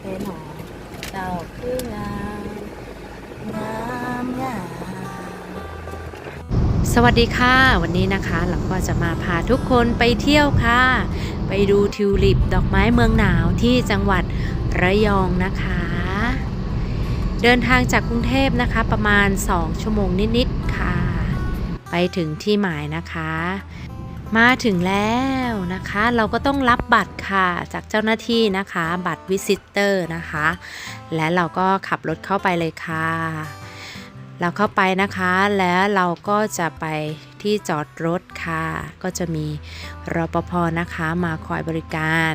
เธอหนอเจ้าคืองามงามงามสวัสดีค่ะ วันนี้นะคะเราก็จะมาพาทุกคนไปเที่ยวค่ะ ไปดูทิวลิปดอกไม้เมืองหนาวที่จังหวัดระยองนะคะ เดินทางจากกรุงเทพนะคะประมาณ 2 ชั่วโมงนิดๆค่ะ ไปถึงที่หมายนะคะ มาถึงแล้วนะคะ เราก็ต้องรับบัตรค่ะจากเจ้าหน้าที่นะคะ บัตรวิสิเตอร์นะคะ และเราก็ขับรถเข้าไปเลยค่ะ เราเข้าไปนะคะ แล้วเราก็จะไปที่จอดรถค่ะ ก็จะมีรปภนะคะมาคอยบริการ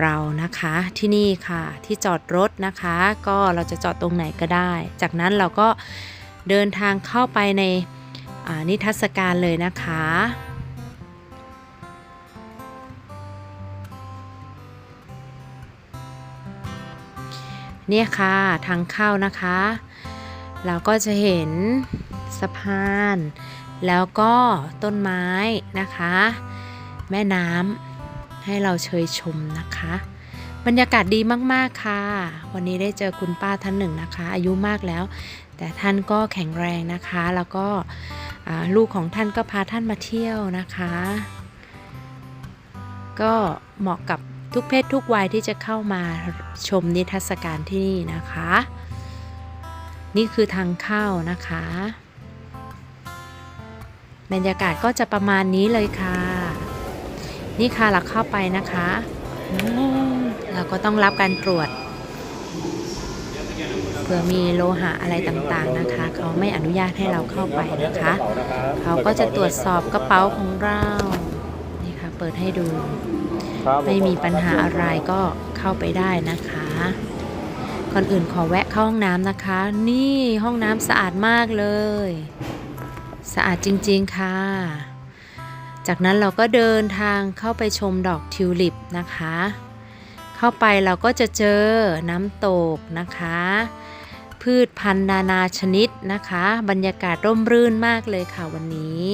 เรานะคะที่นี่ค่ะที่จอดรถนะคะ ก็เราจะจอดตรงไหนก็ได้ จากนั้นเราก็เดินทางเข้าไปในนิทรรศการเลยนะคะ เนี่ยค่ะทางเข้านะคะ เราก็จะเห็นสะพาน แล้วก็ต้นไม้นะคะ แม่น้ำให้เราเชยชมนะคะ บรรยากาศดีมากๆค่ะ วันนี้ได้เจอคุณป้าท่านหนึ่งนะคะ อายุมากแล้ว แต่ท่านก็แข็งแรงนะคะ แล้วก็ลูกของท่านก็พาท่านมาเที่ยวนะคะ ก็เหมาะกับ ทุกเพศทุกวัยที่จะเข้ามาชมนิทรรศการที่นี่นะคะ นี่คือทางเข้านะคะ บรรยากาศก็จะประมาณนี้เลยค่ะ นี่ค่ะเราเข้าไปนะคะเราก็ต้องรับการตรวจเผื่อมีโลหะอะไรต่างๆนะคะ เขาไม่อนุญาตให้เราเข้าไปนะคะ เขาก็จะตรวจสอบกระเป๋าของเรา นี่ค่ะ เปิดให้ดู ไม่มีปัญหาอะไรก็เข้าไปได้นะคะ ก่อนอื่นขอแวะเข้าห้องน้ำนะคะ นี่ห้องน้ำสะอาดมากเลย สะอาดจริงๆค่ะ จากนั้นเราก็เดินทางเข้าไปชมดอกทิวลิปนะคะ เข้าไปเราก็จะเจอน้ำตกนะคะ พืชพันธุ์นานาชนิดนะคะ บรรยากาศร่มรื่นมากเลยค่ะวันนี้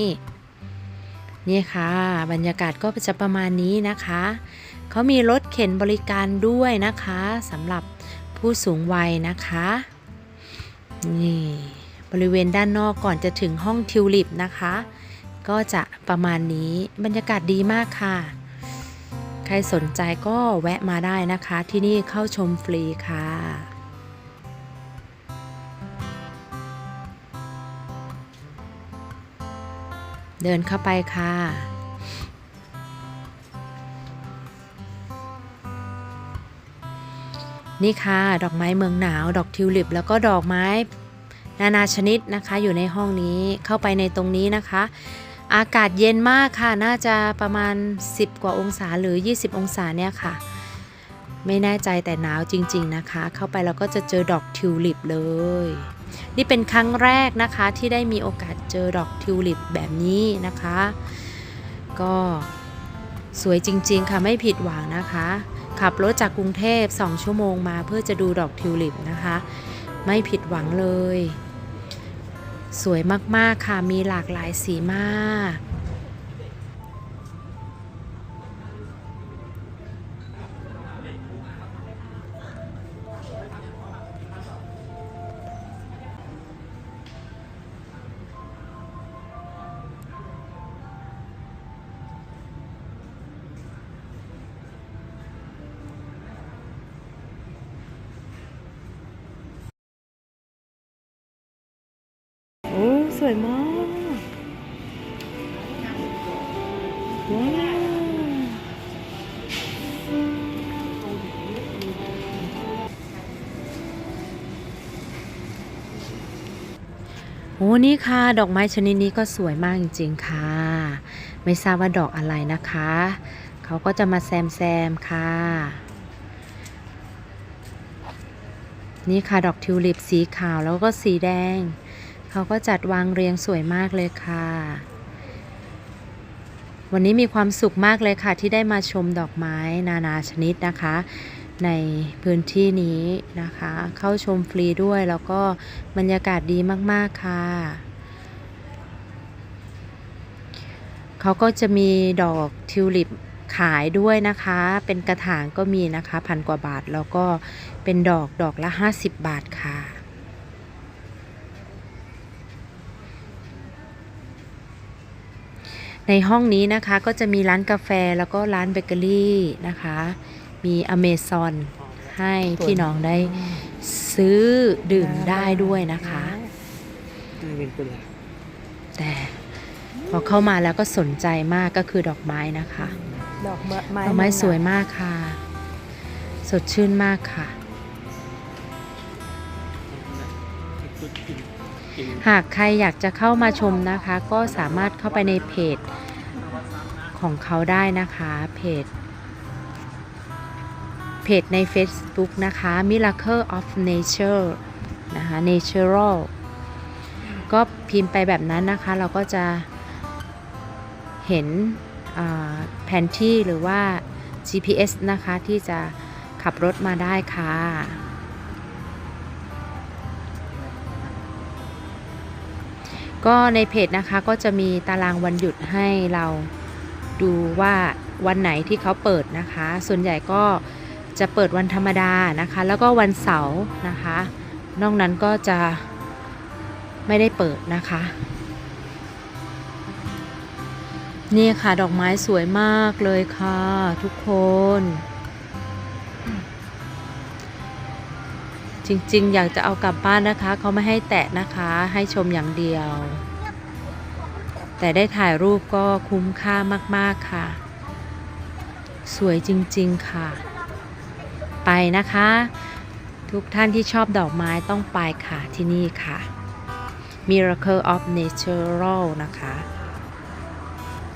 นี่ค่ะ บรรยากาศก็จะประมาณนี้นะคะ เขามีรถเข็นบริการด้วยนะคะสำหรับผู้สูงวัยนะคะนี่บริเวณด้านนอกก่อนจะถึงห้องทิวลิปนะคะ ก็จะประมาณนี้บรรยากาศดีมากค่ะ ใครสนใจก็แวะมาได้นะคะ ที่นี่เข้าชมฟรีค่ะ เดินเข้าไปค่ะ นี่ค่ะ ดอกไม้เมืองหนาว ดอกทิวลิป แล้วก็ดอกไม้ นานาชนิดนะคะอยู่ในห้องนี้เข้าไปในตรงนี้นะคะ อากาศเย็นมากค่ะ น่าจะประมาณ 10 กว่าองศาหรือ 20 องศาเนี่ยค่ะ ไม่แน่ใจแต่หนาวจริง ๆนะคะ เข้าไปเราก็จะเจอดอกทิวลิปเลย นี่เป็นครั้งแรกนะคะที่ได้มีโอกาสเจอดอกทิวลิปแบบนี้นะคะ ก็สวยจริง ๆ ค่ะไม่ผิดหวังนะคะ ขับรถจากกรุงเทพ 2 ชั่วโมงมาเพื่อจะดูดอกทิวลิปนะคะ ไม่ผิดหวังเลย สวยมาก ๆ ค่ะมีหลากหลายสีมาก โอ้ สวยมาก ว้าวโอ้นี่ค่ะ ดอกไม้ชนิดนี้ก็สวยมากจริงๆค่ะ ไม่ทราบว่าดอกอะไรนะคะ เขาก็จะมาแซมแซมๆค่ะ นี่ค่ะดอกทิวลิปสีขาวแล้วก็สีแดง เขาก็จัดวางเรียงสวยมากเลยค่ะ วันนี้มีความสุขมากเลยค่ะ ที่ได้มาชมดอกไม้นานาชนิดนะคะ ในพื้นที่นี้นะคะ เข้าชมฟรีด้วยแล้วก็บรรยากาศดีมากๆค่ะเขาก็จะมีดอกทิวลิปขายด้วยนะคะ เป็นกระถางก็มีนะคะพันกว่าบาท แล้วก็เป็นดอกดอกละ 50 บาทค่ะ ในห้องนี้นะคะก็จะมีร้านกาแฟแล้วก็ร้านเบเกอรี่นะคะ มีอเมซอนให้พี่น้องได้ซื้อดื่มได้ด้วยนะคะนี่เป็นตัวแต่พอเข้ามาแล้วก็สนใจมากก็คือดอกไม้นะคะ ดอกไม้ดอกไม้สวยมากค่ะ สดชื่นมากค่ะ หากใครอยากจะเข้ามาชมนะคะ ก็สามารถเข้าไปในเพจของเขาได้นะคะเพจเพจใน Facebook นะคะ Miracle of Nature นะคะ Natural ก็พิมพ์ไปแบบนั้นนะคะ เราก็จะเห็นแผนที่หรือว่า GPS นะคะที่จะขับรถมาได้ค่ะ ก็ในเพจนะคะก็จะมีตารางวันหยุดให้เราดูว่าวันไหนที่เขาเปิดนะคะ ส่วนใหญ่ก็จะเปิดวันธรรมดานะคะ แล้วก็วันเสาร์นะคะ นอกนั้นก็จะไม่ได้เปิดนะคะ นี่ค่ะดอกไม้สวยมากเลยค่ะทุกคน จริงๆ อยากจะเอากลับบ้านนะคะ เขาไม่ให้แตะนะคะ ให้ชมอย่างเดียว แต่ได้ถ่ายรูปก็คุ้มค่ามากๆค่ะ สวยจริงๆค่ะ ไปนะคะ ทุกท่านที่ชอบดอกไม้ต้องไปค่ะที่นี่ค่ะ Miracle of Natural นะคะ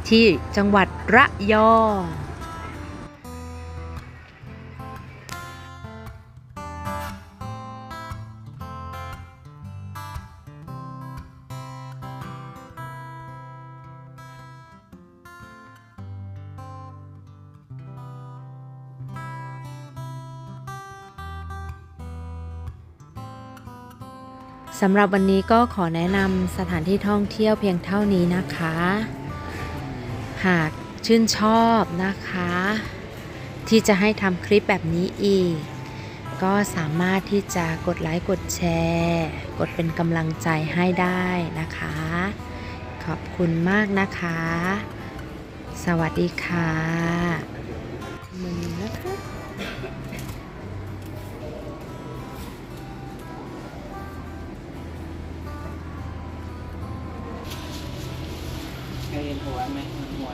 ที่จังหวัดระยอง สำหรับวันนี้ก็ขอแนะนำสถานที่ท่องเที่ยวเพียงเท่านี้นะคะ หากชื่นชอบนะคะ ที่จะให้ทำคลิปแบบนี้อีก ก็สามารถที่จะกดไลค์กดแชร์ กดเป็นกำลังใจให้ได้นะคะ ขอบคุณมากนะคะ สวัสดีค่ะมือนะคะ เคยเห็นหัวไหมหัว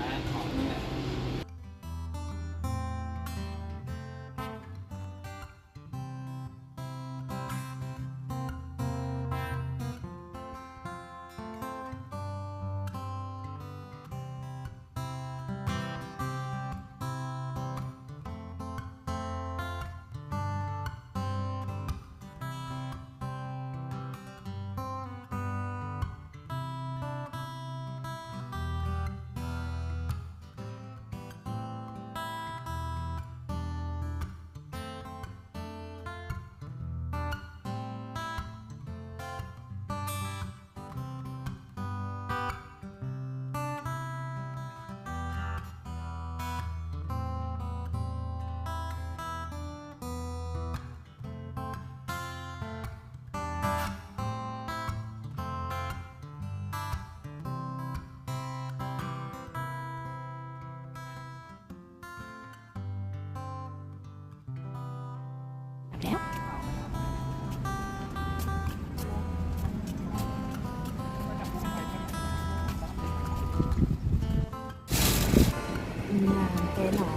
นางตัวหนอ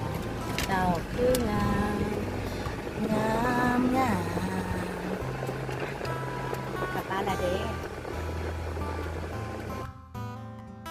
เจ้าขึ้น